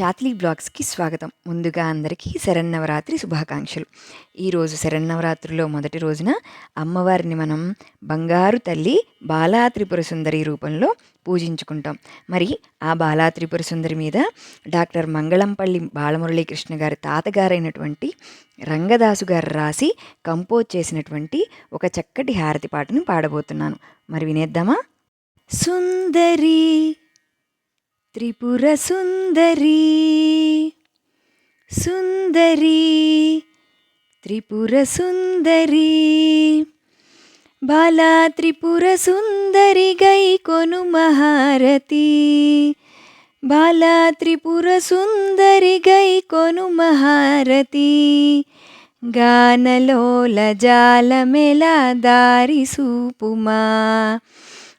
చాత్లీ బ్లాగ్స్కి స్వాగతం. ముందుగా అందరికీ శరన్నవరాత్రి శుభాకాంక్షలు. ఈరోజు శరన్నవరాత్రిలో మొదటి రోజున అమ్మవారిని మనం బంగారు తల్లి బాలా త్రిపుర సుందరి రూపంలో పూజించుకుంటాం. మరి ఆ బాలా త్రిపుర సుందరి మీద డాక్టర్ మంగళంపల్లి బాలమురళీకృష్ణ గారి తాతగారైనటువంటి రంగదాసు గారు రాసి కంపోజ్ చేసినటువంటి ఒక చక్కటి హారతి పాటను పాడబోతున్నాను. మరి వినేద్దామా? సుందరి త్రిపుర సుందరి సుందరి త్రిపుర సుందరి. బాలా త్రిపుర సుందరి గై కొను మహారతి. బాలా త్రిపుర సుందరి గై కొను మహారతి. గానలోల జాలమెల దారి సూపుమా.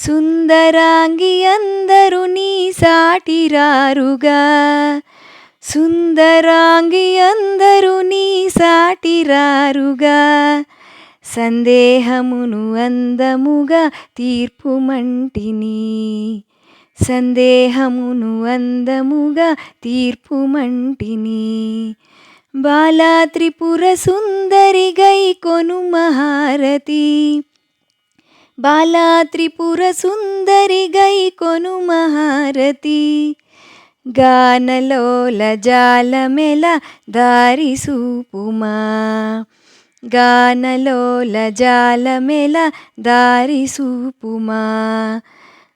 సుందరాంగి అందరు నీ సాటిరారుగా సుందరాంగి అందరు నీ సాటిరారుగా సందేహమును అందముగా తీర్పు మంటిని సందేహమును అందముగా తీర్పు మంటిని బాలా త్రిపుర సుందరి గై కొను మహారతి బాలా త్రిపుర సుందరి గై కొను మహారతి. గానలోల జాలమెల దారి సూపుమా. గానలోల జాలమెల దారి సూపుమా.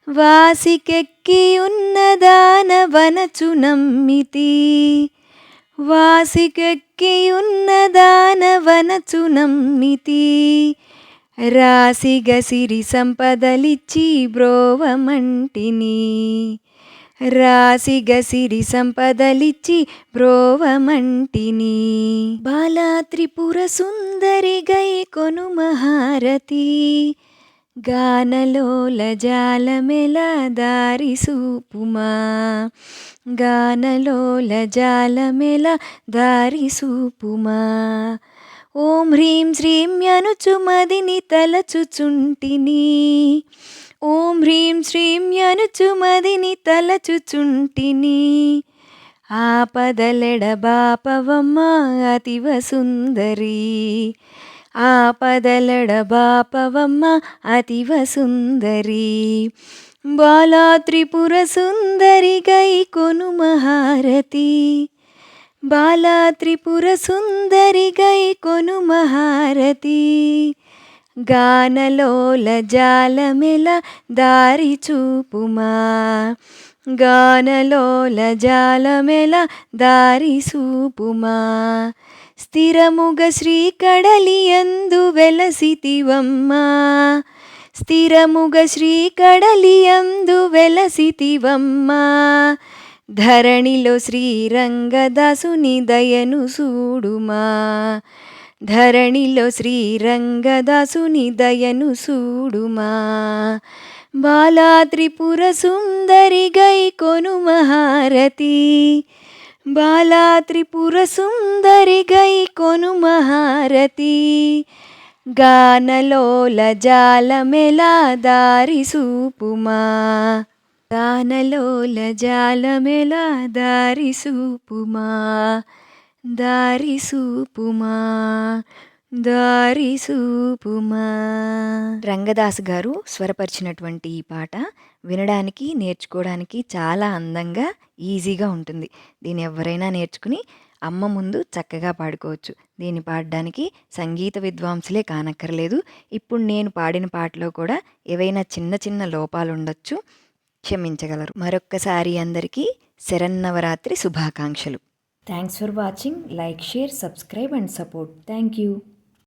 వాసికెక్కి ఉన్నదాన వనచు నమ్మితి. వాసికెక్కి ఉన్నదాన వనచు నమ్మితి. రాసిగ సిరి సంపదలిచ్చి బ్రోవమంటిని. రాసిగ సిరి సంపదలిచ్చి బ్రోవమంటిని. బాలా త్రిపుర సుందరి గై కొను మహారతి. గానలోల జాలమెల దారి సూపుమా. గానలోల జాలమెల దారి సూపుమా. ఓం హ్రీం శ్రీమ్యనుచుమదిని తలచుచుంటిని. ఓం హ్రీం శ్రీమ్యనుచుమదిని తలచుచుంటిని. ఆపదలెడ బాపవమ్మ అతివ సుందరి ఆపదలెడ అతివ సుందరి బాలా త్రిపుర సుందరి గై కొను మహారతి. బాలా త్రిపుర సుందరి గై కొను మహారతి గానలోల జాలమెల దారి చూపుమా. గానలోల జాలమెల దారి సూపుమా. స్థిరముగ శ్రీ కడలియందు వెలసితివమ్మా. స్థిరముగ శ్రీ కడలియందు వెలసితివమ్మా. ధరణిలో శ్రీరంగదాసుని దయను సూడుమా. ధరణిలో శ్రీరంగదాసుని దయను సూడుమా. బాలా త్రిపుర సుందరి గై కొను మహారతి బాలా త్రిపుర సుందరి గై కొను మహారతి గానలోల జాలమెలా దారి సూపుమా. దానలోల జాలమెల దారి సూపుమా? దారి సూపుమా? దారి సూపుమా? రంగదాస్ గారు స్వరపరిచినటువంటి ఈ పాట వినడానికి నేర్చుకోవడానికి చాలా అందంగా ఈజీగా ఉంటుంది. దీన్ని ఎవరైనా నేర్చుకుని అమ్మ ముందు చక్కగా పాడుకోవచ్చు. దీన్ని పాడడానికి సంగీత విద్వాంసులే కానక్కర్లేదు. ఇప్పుడు నేను పాడిన పాటలో కూడా ఏవైనా చిన్న చిన్న లోపాలు ఉండొచ్చు క్షమించగలరు. మరొక్కసారి అందరికీ శరన్నవరాత్రి శుభాకాంక్షలు. Thanks for watching like share subscribe and support thank you